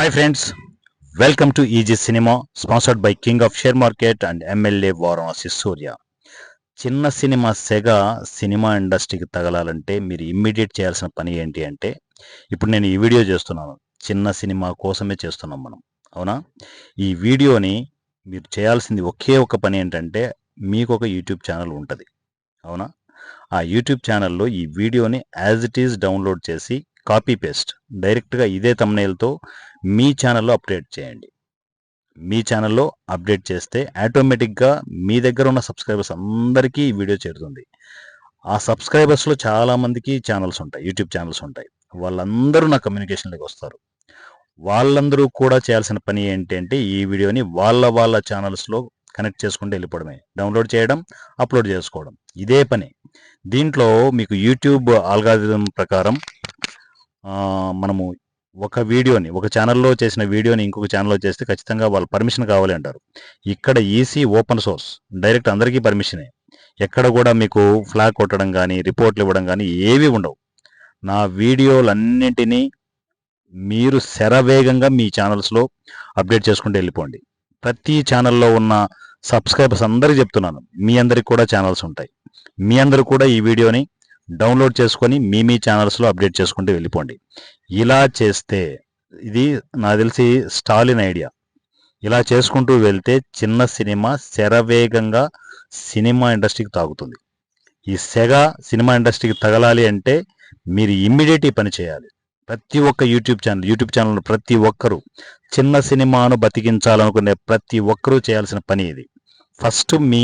Hi friends welcome to easy cinema sponsored by king of share market and MLA Varanasi Surya చిన్న cinema సెగ cinema ఇండస్ట్రీకి తగలాలంటే మీరు immediate చేయాల్సిన పని ఏంటి అంటే ఇప్పుడు నేను ఈ వీడియో చేస్తున్నాను. చిన్న సినిమా కోసమే చేస్తున్నాం మనం. అవునా? ఈ వీడియోని మీరు చేయాల్సింది ఒకే ఒక పని ఏంటంటే మీకు ఒక యూట్యూబ్ ఛానల్ ఉంటుంది. అవునా? ఆ యూట్యూబ్ ఛానల్లో ఈ వీడియోని యాజ్ ఇట్ ఈజ్ డౌన్లోడ్ చేసి కాపీ పేస్ట్ డైరెక్ట్గా ఇదే తమ్నేల్తో మీ ఛానల్లో అప్డేట్ చేయండి. మీ ఛానల్లో అప్డేట్ చేస్తే ఆటోమేటిక్గా మీ దగ్గర ఉన్న సబ్స్క్రైబర్స్ అందరికీ ఈ వీడియో చేరుతుంది. ఆ సబ్స్క్రైబర్స్లో చాలామందికి ఛానల్స్ ఉంటాయి యూట్యూబ్ ఛానల్స్ ఉంటాయి. వాళ్ళందరూ నా కమ్యూనికేషన్లోకి వస్తారు. వాళ్ళందరూ కూడా చేయాల్సిన పని ఏంటంటే ఈ వీడియోని వాళ్ళ వాళ్ళ ఛానల్స్లో కనెక్ట్ చేసుకుంటూ వెళ్ళిపోవడమే. డౌన్లోడ్ చేయడం అప్లోడ్ చేసుకోవడం. ఇదే పని. దీంట్లో మీకు యూట్యూబ్ ఆల్గారిథం ప్రకారం మనము ఒక వీడియోని ఒక ఛానల్లో చేసిన వీడియోని ఇంకొక ఛానల్లో చేస్తే ఖచ్చితంగా వాళ్ళు పర్మిషన్ కావాలి అంటారు. ఇక్కడ ఈసీ ఓపెన్ సోర్స్ డైరెక్ట్ అందరికీ పర్మిషనే ఎక్కడ కూడా మీకు ఫ్లాగ్ కొట్టడం కానీ రిపోర్ట్లు ఇవ్వడం కానీ ఏవి ఉండవు. నా వీడియోలన్నింటినీ మీరు శరవేగంగా మీ ఛానల్స్లో అప్డేట్ చేసుకుంటూ వెళ్ళిపోండి. ప్రతి ఛానల్లో ఉన్న సబ్స్క్రైబర్స్ అందరికీ చెప్తున్నాను మీ అందరికి కూడా ఛానల్స్ ఉంటాయి. మీ అందరూ కూడా ఈ వీడియోని డౌన్లోడ్ చేసుకొని మీ మీ ఛానల్స్లో అప్డేట్ చేసుకుంటూ వెళ్ళిపోండి. ఇలా చేస్తే ఇది నాకు తెలిసి స్టాలిన్ ఐడియా. ఇలా చేసుకుంటూ వెళ్తే చిన్న సినిమా శరవేగంగా సినిమా ఇండస్ట్రీకి తాగుతుంది. ఈ సెగ సినిమా ఇండస్ట్రీకి తగలాలి అంటే మీరు ఇమ్మీడియట్ ఈ పని చేయాలి. ప్రతి ఒక్క యూట్యూబ్ ఛానల్ యూట్యూబ్ ఛానల్ ప్రతి ఒక్కరూ చిన్న సినిమాను బతికించాలనుకునే ప్రతి ఒక్కరూ చేయాల్సిన పని ఇది. ఫస్ట్ మీ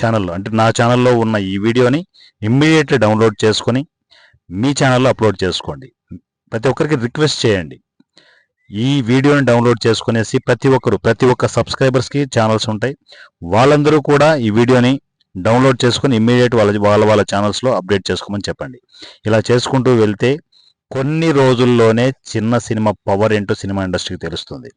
ఛానల్లో అంటే నా ఛానల్లో ఉన్న ఈ వీడియోని ఇమ్మీడియట్లీ డౌన్లోడ్ చేసుకొని మీ ఛానల్లో అప్లోడ్ చేసుకోండి. ప్రతి ఒక్కరికి రిక్వెస్ట్ చేయండి. ఈ వీడియోని డౌన్లోడ్ చేసుకునేసి ప్రతి ఒక్కరు ప్రతి ఒక్క సబ్స్క్రైబర్స్కి ఛానల్స్ ఉంటాయి. వాళ్ళందరూ కూడా ఈ వీడియోని డౌన్లోడ్ చేసుకొని ఇమ్మీడియట్ వాళ్ళ వాళ్ళ వాళ్ళ ఛానల్స్లో అప్డేట్ చేసుకోమని చెప్పండి. ఇలా చేసుకుంటూ వెళ్తే కొన్ని రోజుల్లోనే చిన్న సినిమా పవర్ ఏంటో సినిమా ఇండస్ట్రీకి తెలుస్తుంది.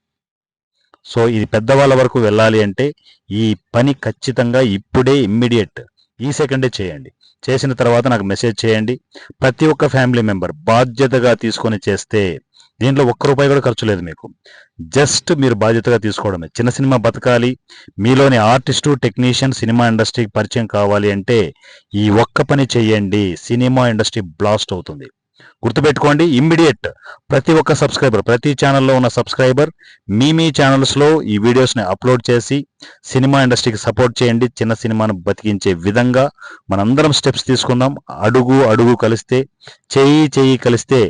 సో ఇది పెద్దవాళ్ళ వరకు వెళ్ళాలి అంటే ఈ పని ఖచ్చితంగా ఇప్పుడే ఇమ్మీడియట్. ఈ సెకండే చేయండి. చేసిన తర్వాత నాకు మెసేజ్ చేయండి. ప్రతి ఒక్క ఫ్యామిలీ మెంబర్ బాధ్యతగా తీసుకొని చేస్తే దీంట్లో ఒక్క రూపాయి కూడా ఖర్చు లేదు మీకు. జస్ట్ మీరు బాధ్యతగా తీసుకోవడమే. చిన్న సినిమా బతకాలి. మీలోని ఆర్టిస్టు టెక్నీషియన్ సినిమా ఇండస్ట్రీకి పరిచయం కావాలి అంటే ఈ ఒక్క పని చేయండి. సినిమా ఇండస్ట్రీ బ్లాస్ట్ అవుతుంది. గుర్తుపెట్టుకోండి ఇమ్మీడియట్ ప్రతి ఒక్క సబ్స్క్రైబర్ ప్రతి ఛానల్లో ఉన్న సబ్స్క్రైబర్ మీ మీ ఛానల్స్లో ఈ వీడియోస్ని అప్లోడ్ చేసి సినిమా ఇండస్ట్రీకి సపోర్ట్ చేయండి. చిన్న సినిమాను బతికించే విధంగా మనందరం స్టెప్స్ తీసుకుందాం. అడుగు అడుగు కలిస్తే చెయ్యి చెయ్యి కలిస్తే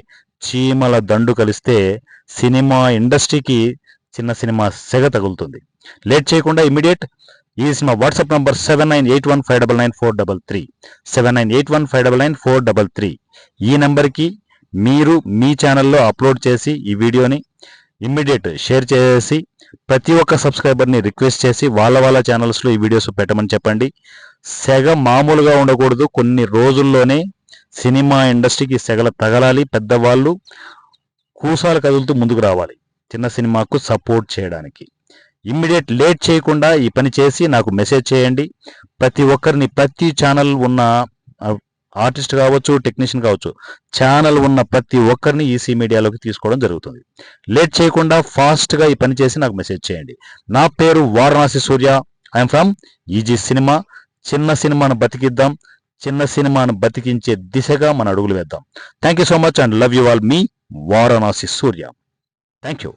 చీమల దండు కలిస్తే సినిమా ఇండస్ట్రీకి చిన్న సినిమా సెగ తగులుతుంది. లేట్ చేయకుండా ఇమ్మీడియట్ ఈ cinema WhatsApp number seven nine eight one five double nine four double three. Seven nine eight one five double nine four double three. ఈ నెంబర్కి మీరు మీ ఛానల్లో అప్లోడ్ చేసి ఈ వీడియోని ఇమ్మీడియట్ షేర్ చేసి ప్రతి ఒక్క సబ్స్క్రైబర్ని రిక్వెస్ట్ చేసి వాళ్ళ వాళ్ళ ఛానల్స్లో ఈ వీడియోస్ పెట్టమని చెప్పండి. సెగ మామూలుగా ఉండకూడదు. కొన్ని రోజుల్లోనే సినిమా ఇండస్ట్రీకి సెగల తగలాలి. పెద్దవాళ్ళు కూసాలు కదులుతూ ముందుకు రావాలి. చిన్న సినిమాకు సపోర్ట్ చేయడానికి. ఇమ్మీడియట్ లేట్ చేయకుండా ఈ పని చేసి నాకు మెసేజ్ చేయండి. ప్రతి ఒక్కరిని ప్రతి ఛానల్ ఉన్న ఆర్టిస్ట్ కావచ్చు టెక్నీషియన్ కావచ్చు ఛానల్ ఉన్న ప్రతి ఒక్కరిని ఈసీ మీడియాలోకి తీసుకోవడం జరుగుతుంది. లేట్ చేయకుండా ఫాస్ట్గా ఈ పని చేసి నాకు మెసేజ్ చేయండి. నా పేరు Varanasi Surya. I'm from easy cinema చిన్న సినిమాను బతికిద్దాం. చిన్న సినిమాను బతికించే దిశగా మన అడుగులు వేద్దాం. Thank you so much and love you all me Varanasi Surya. Thank you